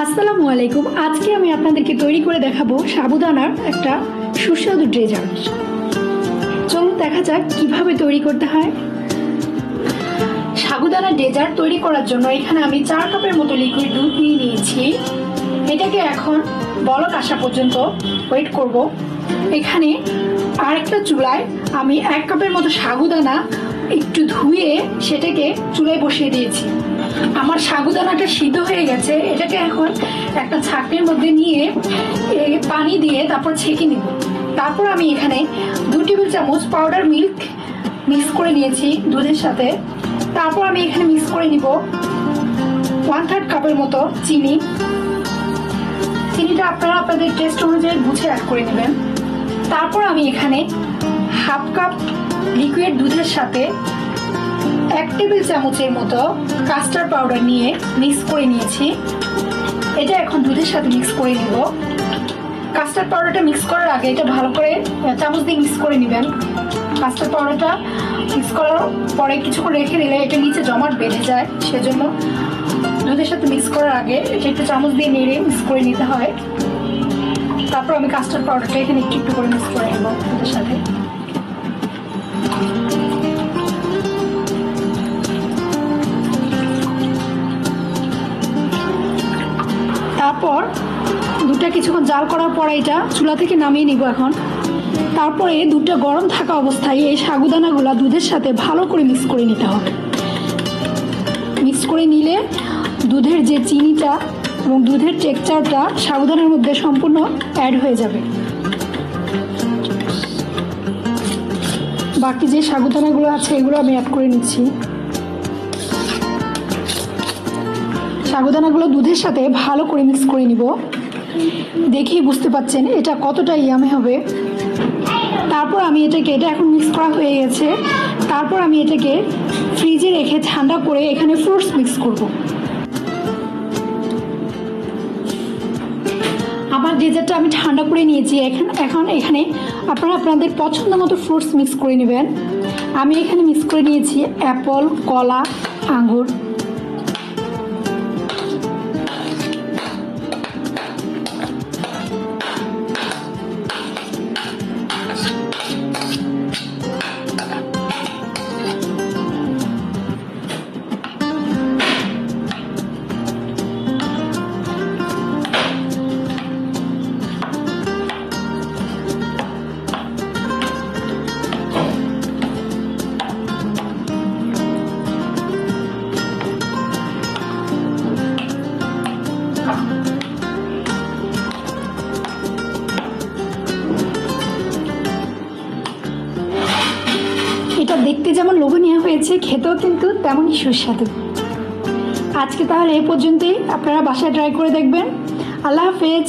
আসসালামু আলাইকুম। আজকে আমি আপনাদেরকে তৈরি করে দেখাবো সাবুদানার একটা সুস্বাদু ডেজার্ট। চলুন দেখা যাক কীভাবে তৈরি করতে হয়। সাবুদানা ডেজার্ট তৈরি করার জন্য এখানে আমি চার কাপের মতো লিকুইড দুধ নিয়ে নিয়েছি। এটাকে এখন বলক আসা পর্যন্ত ওয়েট করব। এখানে আরেকটা চুলায় আমি এক কাপের মতো সাবুদানা একটু ধুয়ে সেটাকে চুলায় বসিয়ে দিয়েছি। আমার সাবুদানাটা সিদ্ধ হয়ে গেছে, এটাকে এখন একটা ছাকনির মধ্যে নিয়ে পানি দিয়ে তারপর ছেঁকে নিব। তারপর আমি এখানে দু টেবিল চামচ পাউডার মিল্ক মিক্স করে নিয়েছি দুধের সাথে। তারপর আমি এখানে মিক্স করে নিব ওয়ান থার্ড কাপের মতো চিনি। চিনিটা আপনারা আপনাদের টেস্ট অনুযায়ী বুঝে অ্যাড করে নেবেন। তারপর আমি এখানে হাফ কাপ লিকুইড দুধের সাথে এক টেবিল চামচের মতো কাস্টার্ড পাউডার নিয়ে মিক্স করে নিয়েছি। এটা এখন দুধের সাথে মিক্স করে নিব। কাস্টার্ড পাউডারটা মিক্স করার আগে এটা ভালো করে চামচ দিয়ে মিক্স করে নেবেন। কাস্টার্ড পাউডারটা মিক্স করার পরে কিছুক্ষণ রেখে দিলে এটা নিচে জমাট বেঁধে যায়। সেজন্য দুধের সাথে মিক্স করার আগে এটা একটু চামচ দিয়ে নেড়ে মিক্স করে নিতে হয়। তারপর আমি কাস্টার্ড পাউডারটা এখানে একটু একটু করে মিক্স করে নেব দুধের সাথে। তারপর দুধটা কিছুক্ষণ জাল করার পর এটা চুলা থেকে নামিয়ে নিব এখন। তারপরে দুধটা গরম থাকা অবস্থায় এই সাগুদানাগুলো দুধের সাথে ভালো করে মিক্স করে নিতে হবে। মিক্স করে নিলে দুধের যে চিনিটা এবং দুধের টেক্সচারটা সাগুদানার মধ্যে সম্পূর্ণ অ্যাড হয়ে যাবে। বাকি যে সাগুদানাগুলো আছে এগুলো আমি অ্যাড করে নিচ্ছি। সাগুদানাগুলো দুধের সাথে ভালো করে মিক্স করে নিব। দেখেই বুঝতে পাচ্ছেন এটা কতটা ইয়ামে হবে। তারপর আমি এটাকে, এটা এখন মিক্স করা হয়ে গেছে। তারপর আমি এটাকে ফ্রিজে রেখে ঠান্ডা করে এখানে ফ্রুটস মিক্স করব। আমার ডেজার্টটা আমি ঠান্ডা করে নিয়েছি। এখন এখন এখানে আপনারা আপনাদের পছন্দ মতো ফ্রুটস মিক্স করে নেবেন। আমি এখানে মিক্স করে নিয়েছি অ্যাপল কলা, আঙ্গুর। দেখতে যেমন লোভনীয় হয়েছে, খেতেও কিন্তু তেমনই সুস্বাদু। আজকে তাহলে এ পর্যন্তই। আপনারা বাসায় ট্রাই করে দেখবেন। আল্লাহ হাফেজ।